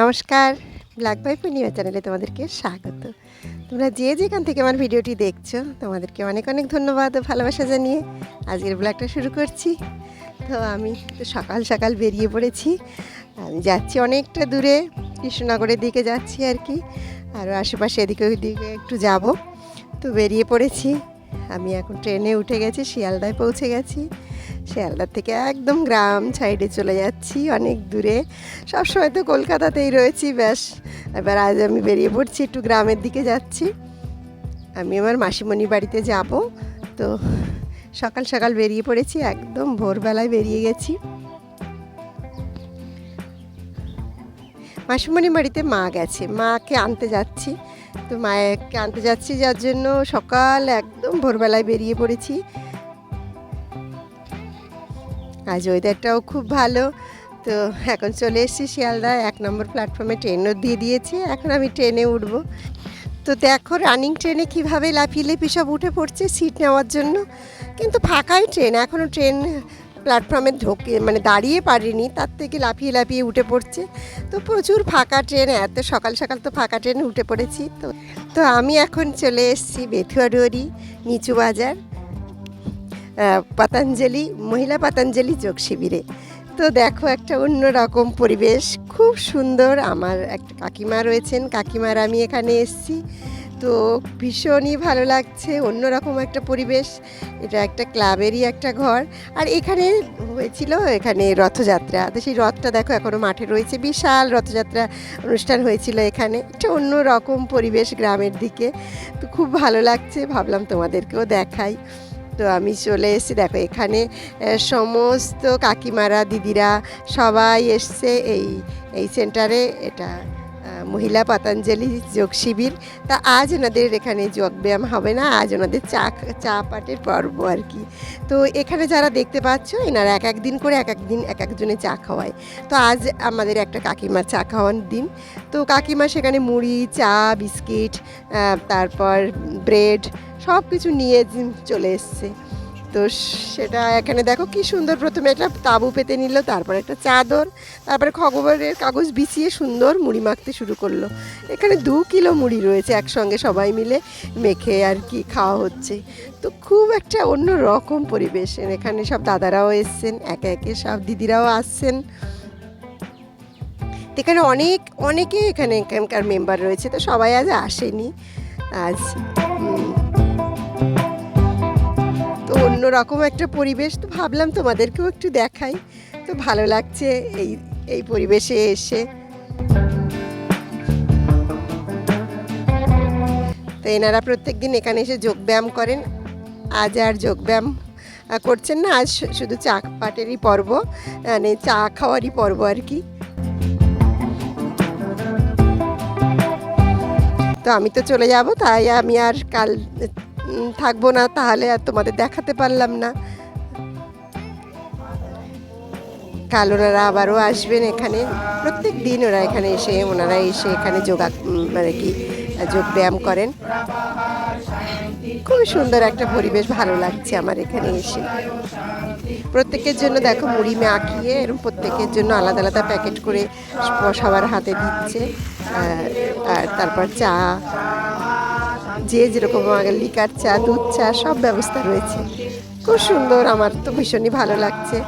নমস্কার। Black by পূর্ণিমা চ্যানেলে তোমাদেরকে স্বাগত। তোমরা যে যেখান থেকে আমার ভিডিওটি দেখছ, তোমাদেরকে অনেক অনেক ধন্যবাদ ও ভালোবাসা জানিয়ে আজকের ব্লগটা শুরু করছি। তো আমি তো সকাল সকাল বেরিয়ে পড়েছি। আমি যাচ্ছি অনেকটা দূরে, কৃষ্ণনগরের দিকে যাচ্ছি আর কি। আর আশেপাশে এদিকে ওইদিকে একটু যাব। তো বেরিয়ে পড়েছি। আমি এখন ট্রেনে উঠে গেছি, শিয়ালদায় পৌঁছে গেছি। শিয়ালদার থেকে একদম গ্রাম সাইডে চলে যাচ্ছি, অনেক দূরে। সবসময় তো কলকাতাতেই রয়েছি, ব্যাস। এবার আজ আমি বেরিয়ে পড়ছি, একটু গ্রামের দিকে যাচ্ছি। আমি আমার মাসিমণি বাড়িতে যাব। তো সকাল সকাল বেরিয়ে পড়েছি, একদম ভোরবেলায় বেরিয়ে গেছি। মাসিমণির বাড়িতে মা গেছে, মাকে আনতে যাচ্ছি। তো মাকে আনতে যাচ্ছি যার জন্য সকাল একদম ভোরবেলায় বেরিয়ে পড়েছি। আজ ওয়েদারটাও খুব ভালো। তো এখন চলে এসেছি শিয়ালদা এক নম্বর প্ল্যাটফর্মে ট্রেনও দিয়ে দিয়েছে। এখন আমি ট্রেনে উঠব। তো দেখো রানিং ট্রেনে কীভাবে লাফিয়ে লেপি সব উঠে পড়ছে সিট নেওয়ার জন্য। কিন্তু ফাঁকাই ট্রেন এখনও ট্রেন প্ল্যাটফর্মে ঢোকে মানে দাঁড়িয়ে পারিনি। তার থেকে লাফিয়ে লাফিয়ে উঠে পড়ছে। তো প্রচুর ফাঁকা ট্রেন এত সকাল সকাল তো ফাঁকা ট্রেনে উঠে পড়েছি। তো তো আমি এখন চলে এসেছি বেথুয়াডুয়ারি, নিচু বাজার। পতঞ্জলি, মহিলা পতঞ্জলি যোগ শিবিরে। তো দেখো একটা অন্যরকম পরিবেশ, খুব সুন্দর। আমার একটা কাকিমা রয়েছেন, কাকিমার আমি এখানে এসেছি। তো ভীষণই ভালো লাগছে, অন্যরকম একটা পরিবেশ। এটা একটা ক্লাবেরই একটা ঘর। আর এখানে হয়েছিল এখানে রথযাত্রা। তো সেই রথটা দেখো এখনও মাঠে রয়েছে। বিশাল রথযাত্রা অনুষ্ঠান হয়েছিল এখানে। একটা অন্য রকম পরিবেশ গ্রামের দিকে। তো খুব ভালো লাগছে, ভাবলাম তোমাদেরকেও দেখাই। তো আমি চলে এসেছি। দেখো, এখানে সমস্ত কাকিমারা, দিদিরা সবাই এসছে এই এই সেন্টারে এটা মহিলা পতঞ্জলি যোগ শিবির। তা আজ ওনাদের এখানে যোগ ব্যায়াম হবে না, আজ ওনাদের চা চা পাটের পর্ব আর কি। তো এখানে যারা দেখতে পাচ্ছ, এনারা এক এক দিন করে এক এক দিন এক একজনে চা খাওয়ায়। তো আজ আমাদের একটা কাকিমার চা খাওয়ার দিন। তো কাকিমা সেখানে মুড়ি, চা, বিস্কিট তারপর ব্রেড সব কিছু নিয়ে চলে এসছে। তো সেটা এখানে দেখো কি সুন্দর। প্রথমে একটা তাঁবু পেতে নিল, তারপর একটা চাদর, তারপরে খবরের কাগজ বিছিয়ে সুন্দর মুড়ি মাখতে শুরু করল। এখানে দু কিলো মুড়ি রয়েছে একসঙ্গে সবাই মিলে মেখে আর কি খাওয়া হচ্ছে। তো খুব একটা অন্য রকম পরিবেশ। এখানে সব দাদারাও এসছেন, একে একে সব দিদিরাও আসছেন। এখানে অনেক অনেকে এখানে এখানকার মেম্বার রয়েছে, তো সবাই আজ আসেনি। আজ তো অন্যরকম একটা পরিবেশ। তো ভাবলাম তোমাদেরকেও একটু দেখাই। তো ভালো লাগছে এই এই পরিবেশে এসে। তো এনারা প্রত্যেক দিন এখানে এসে যোগব্যায়াম করেন। আজ আর যোগব্যায়াম করছেন না। আজ শুধু চা পাটেরই পর্ব মানে চা খাওয়ারই পর্ব আর কি। তো আমি তো চলে যাব, তাই আমি আর কাল থাকব না, তাহলে আর তোমাদের দেখাতে পারলাম না। কাল ওনারা আবারও আসবেন এখানে। প্রত্যেক দিন ওরা এখানে এসে, ওনারা এসে এখানে যোগা মানে কি, যোগ ব্যায়াম করেন। খুবই সুন্দর একটা পরিবেশ, ভালো লাগছে আমার এখানে এসে। প্রত্যেকের জন্য দেখো, মুড়ি মাখিয়ে এরকম প্রত্যেকের জন্য আলাদা আলাদা প্যাকেট করে সবার হাতে দিচ্ছে। আর তারপর চা যে যেরকম লিকার চা, দুধ চা, সব ব্যবস্থা রয়েছে। খুব সুন্দর, আমার তো ভীষণই ভালো লাগছে।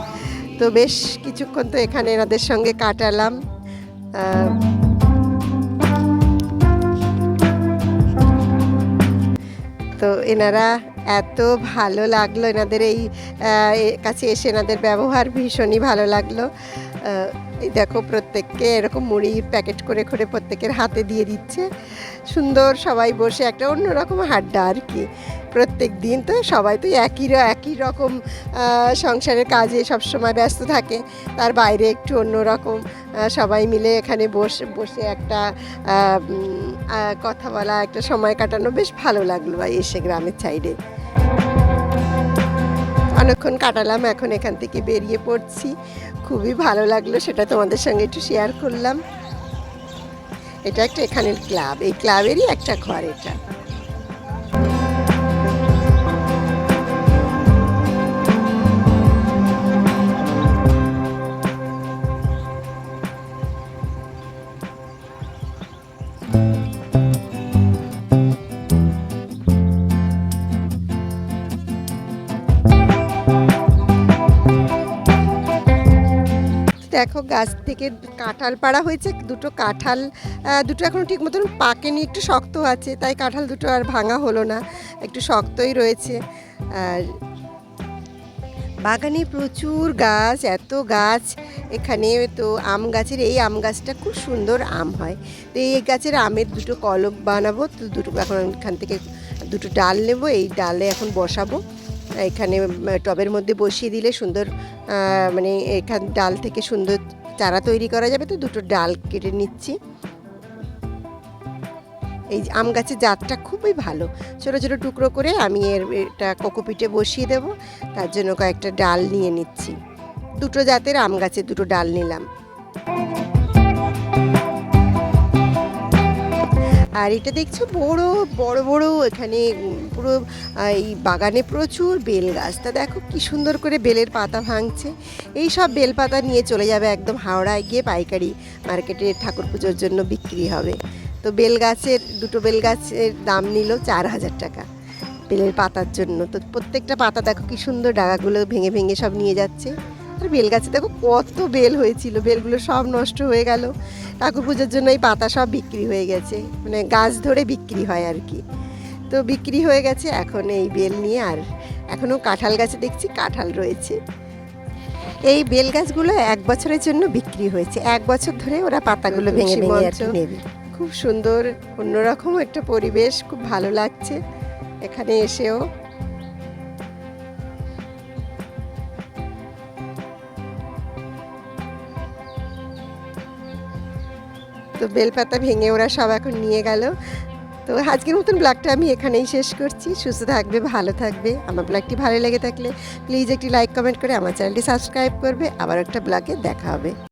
তো বেশ কিছুক্ষণ তো এখানে এনাদের সঙ্গে কাটালাম। তো এনারা এত ভালো লাগল, এনাদের এই কাছে এসে এনাদের ব্যবহার ভীষণই ভালো লাগল। এই দেখো প্রত্যেককে এরকম মুড়ির প্যাকেট করে করে প্রত্যেকের হাতে দিয়ে দিচ্ছে। সুন্দর সবাই বসে একটা অন্যরকম হাড্ডা আর কি। প্রত্যেক দিন তো সবাই তো একই একই রকম সংসারের কাজে সবসময় ব্যস্ত থাকে। তার বাইরে একটু অন্যরকম সবাই মিলে এখানে বসে বসে একটা কথা বলা, একটা সময় কাটানো বেশ ভালো লাগল এসে গ্রামের সাইডে। অনেকক্ষণ কাটালাম, এখন এখান থেকে বেরিয়ে পড়ছি। খুবই ভালো লাগল, সেটা তোমাদের সঙ্গে একটু শেয়ার করলাম। এটা একটা এখানের ক্লাব এই ক্লাবেরই একটা ঘর এটা। দেখো, গাছ থেকে কাঁঠাল পাড়া হয়েছে, দুটো কাঁঠাল দুটো এখনও ঠিক মতন পাকেনি, একটু শক্ত আছে, তাই কাঁঠাল দুটো আর ভাঙা হলো না, একটু শক্তই রয়েছে। আর বাগানে প্রচুর গাছ, এত গাছ এখানে, তো আম গাছের, এই আম গাছটা খুব সুন্দর আম হয়। তো এই গাছের আমের দুটো কলম বানাবো, তো দুটো এখন এখান থেকে দুটো ডাল নেব, এই ডালে এখন বসাবো। এখানে টবের মধ্যে বসিয়ে দিলে সুন্দর মানে এখান, ডাল থেকে সুন্দর চারা তৈরি করা যাবে। তো দুটো ডাল কেটে নিচ্ছি। এই আম গাছের জাতটা খুবই ভালো। ছোটো ছোটো টুকরো করে আমি এর, এটা কোকোপিটে বসিয়ে দেব। তার জন্য কয়েকটা ডাল নিয়ে নিচ্ছি। দুটো জাতের আম গাছের দুটো ডাল নিলাম। আর এটা দেখছ বড় বড় বড় এখানে পুরো এই বাগানে প্রচুর বেল গাছ। তা দেখো কি সুন্দর করে বেলের পাতা ভাঙছে। এই সব বেল পাতা নিয়ে চলে যাবে একদম হাওড়ায় গিয়ে পাইকারি মার্কেটে ঠাকুর পুজোর জন্য বিক্রি হবে। তো বেল গাছের, দুটো বেল গাছের দাম নিল চার হাজার টাকা বেলের পাতার জন্য। তো প্রত্যেকটা পাতা দেখো কি সুন্দর ডাগাগুলো ভেঙে ভেঙে সব নিয়ে যাচ্ছে। বেল গাছে দেখো কত বেল হয়েছিল বেলগুলো সব নষ্ট হয়ে গেল। ঠাকুর পুজোর জন্য এই পাতা সব বিক্রি হয়ে গেছে মানে গাছ ধরে বিক্রি হয় আর কি। তো বিক্রি হয়ে গেছে এখন এই বেল নিয়ে আর এখনও কাঁঠাল গাছে দেখছি কাঁঠাল রয়েছে। এই বেল গাছগুলো এক বছরের জন্য বিক্রি হয়েছে এক বছর ধরে ওরা পাতাগুলো ভেঙে ভেঙে আর মঞ্চ। নেবে। খুব সুন্দর অন্যরকম একটা পরিবেশ খুব ভালো লাগছে। এখানে এসেও তো বেলপাতা ভেঙে ওরা সব এখন নিয়ে গেল। তো আজকের মতন ব্লগটা আমি এখানেই শেষ করছি। সুস্থ থাকবে, ভালো থাকবে। আমার ব্লগটি ভালো লেগে থাকলে প্লিজ একটি লাইক কমেন্ট করে আমার চ্যানেলটি সাবস্ক্রাইব করবে। আবার একটা ব্লগে দেখা হবে।